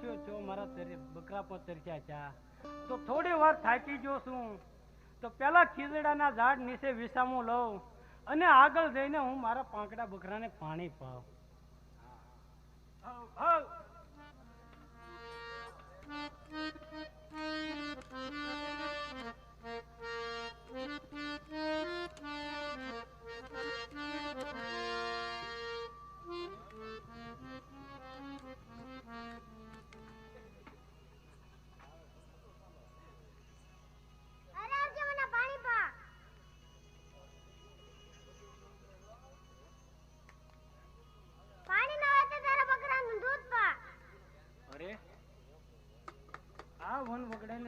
તરસ્યો છો મારા બકરા પર તરસ્યા છે તો થોડી વાર થાકી છું. તો પેલા ખીજડાના ઝાડ નીચે વિસામો લઉં અને આગળ જઈને હું મારા પાંકડા બકરાને પાણી પાઉં. Thank હાવ.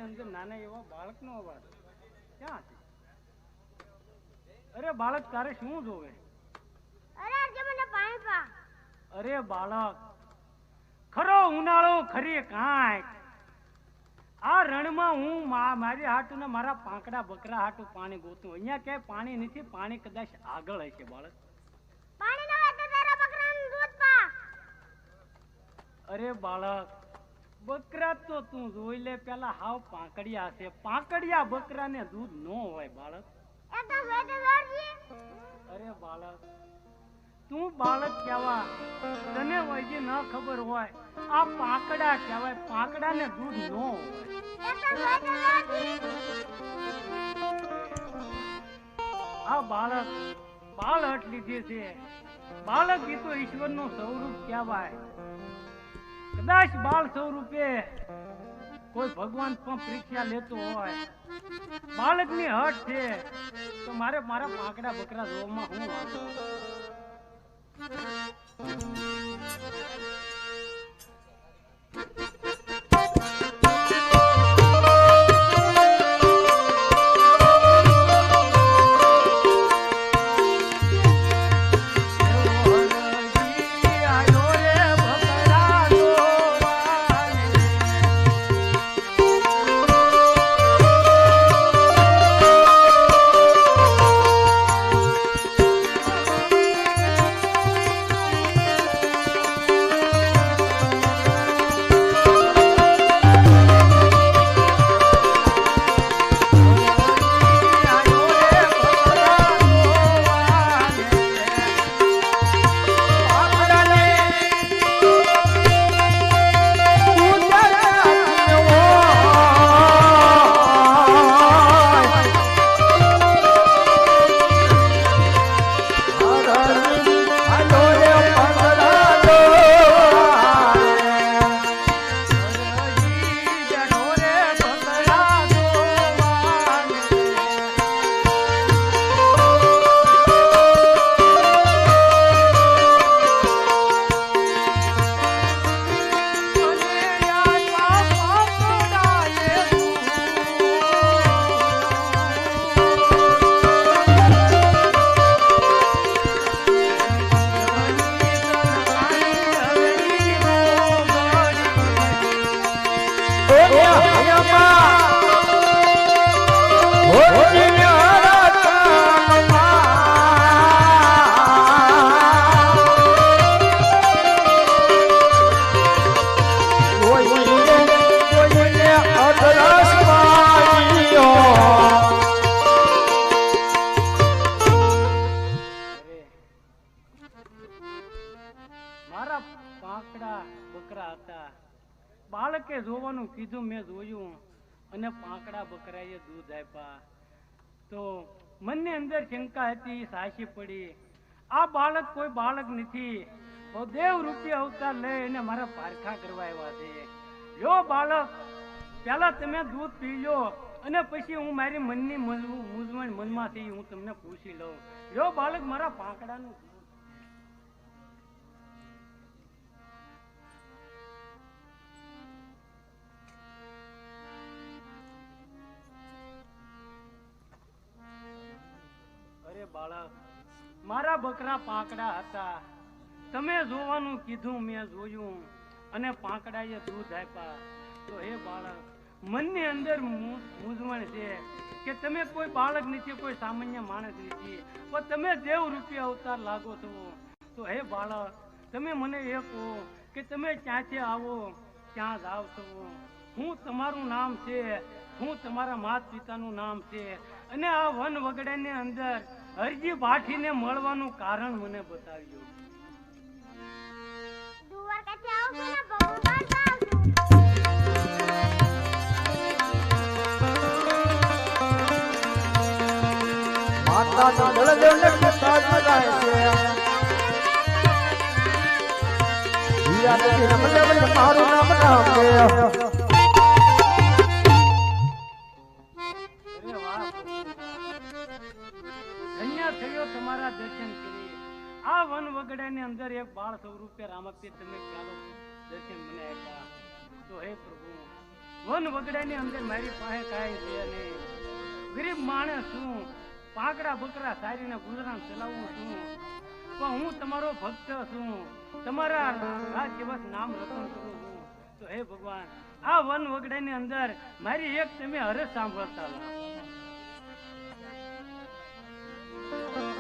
વન વગડાની અંદર નાના એવા બાળકનો અવાજ. ક્યાં છે અરે બાળક તારે શું જોવે? અરે આવજે મને પાણી પા અરે બાળક ખરો ઉનાળો ખરી કાંઈક. આ રણમાં હું મારી હાટું ને મારા પાંકડા બકરા હાટું પાણી ગોતું. અહીંયા ક્યાંય પાણી નથી પાણી કદાચ આગળ હશે બાળક. અરે બાળક બકરા તો તું જોઈ લે પેલા હાવ પાંકડિયા છે. પાંકડિયા બકરાને દૂધ ન હોય બાળક. અરે બાળક તું બાળક કહેવા તને વૈજી ન ખબર હોય આ પાંકડા કહેવાય પાંકડાને દૂધ ન હોય. આ બાળક બાળ હટ લીધી છે. બાળક એ તો ઈશ્વરનું સ્વરૂપ કહેવાય. કદાચ બાળ સ્વરૂપે કોઈ ભગવાન પણ પરીક્ષા લેતો હોય. બાળકની હટ છે, તો મારે મારા પાંકડા બકરા જોવામાં હું વાંધો? જોવાનું કીધું મેં જોયું. અને પાંકડા બકરાએ દૂધ આપ્યા. તો મનની અંદર શંકા હતી સાચી પડી. આ બાળક કોઈ બાળક નથી. દેવ રૂપિયા અવતાર લઈ અને મારા પારખા કરવા આવ્યા છે. જો બાળક, પહેલા તમે દૂધ પી લો અને પછી હું મારી મનની મૂંઝવ- મૂંઝવણ મનમાંથી હું તમને પૂછી લઉં. જો બાળક, મારા પાંકડાનું બાળક, મારા બકરા પાંકડા હતા. તમે જોવાનું કીધું, મેં જોયું અને પાંકડાએ દૂધ આપ્યા. તો હે બાળક, મનની અંદર મૂંઝવણ છે કે તમે કોઈ બાળક નથી કોઈ સામાન્ય માણસ નથી, પણ તમે દેવ રૂપિયા અવતાર લાગો છો. તો હે બાળક, તમે મને એ કહો કે તમે ક્યાંથી આવો, ક્યાં જાવ છો? હું તમારું નામ છે, હું તમારા માતા પિતાનું નામ છે. અને આ વન વગડાની અંદર હરજી બાઠીને મળવાનું કારણ મને બતાવ્યું દુવાર કાચે આવશું ને બહુ માતાનો બળદેવને પિતા જગાય છે. હીરા નથી રમલે મારું નામ નામ તમારા તો હું તમારો ભક્ત છું, તમારા રાત દિવસ નામ રતન કરું છું. તો હે ભગવાન, આ વન વગડાની અંદર મારી એક તમે હરસ સાંભળતા Bye.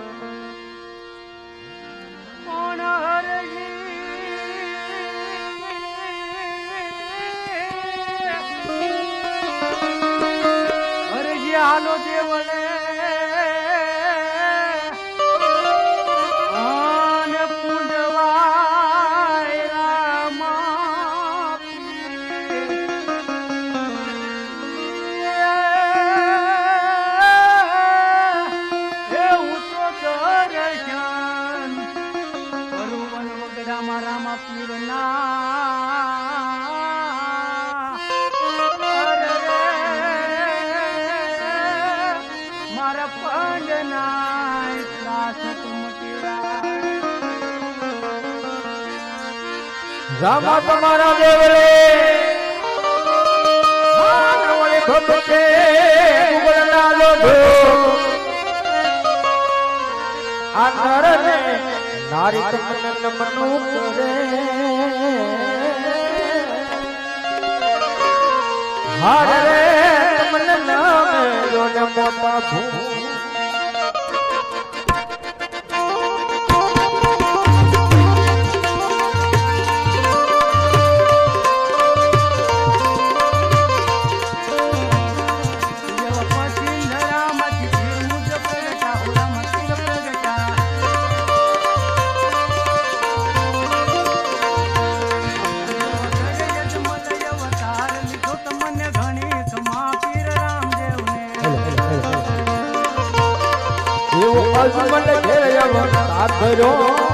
રામ રામા પીરના મારા પાંડના રામા તમારા દેવ રે ભક્તે નરને નારી તમને મનુ કરે હારે તમને નામે મોટા ભૂ અજમલ ઘેર અવતાર કર્યો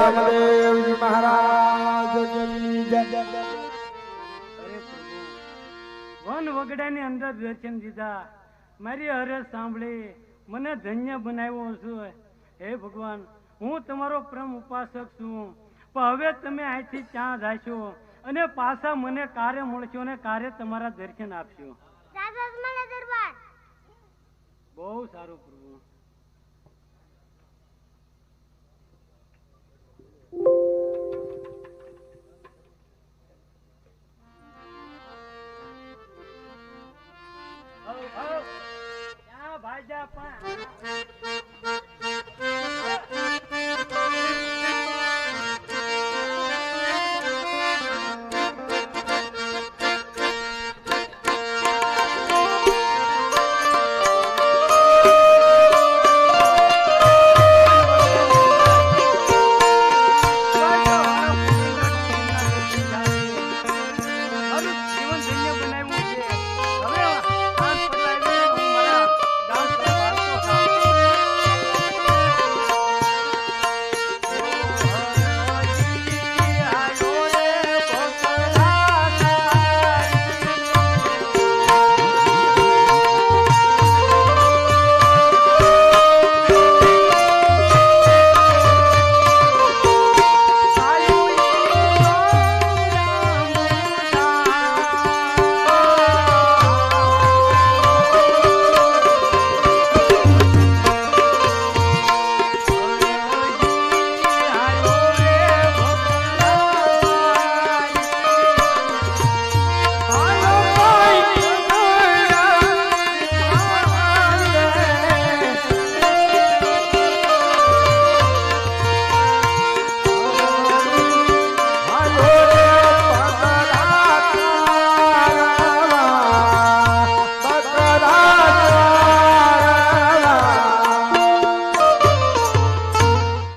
રામદેવજી મહારાજ જય. જય જય વન વગડાની અંદર દર્શન દીધા. મારી હરસ સાંભળી મને ધન્ય બનાવ્યો છું. હે ભગવાન હું તમારો પ્રમ ઉપાસક છું. પણ હવે તમે અહીંથી ત્યાં જાશો? અને પાછા મને કાર્ય મળશો અને કાર્ય તમારા દર્શન આપશો? બહુ સારું પ્રભુ. ભાઈ જા પણ?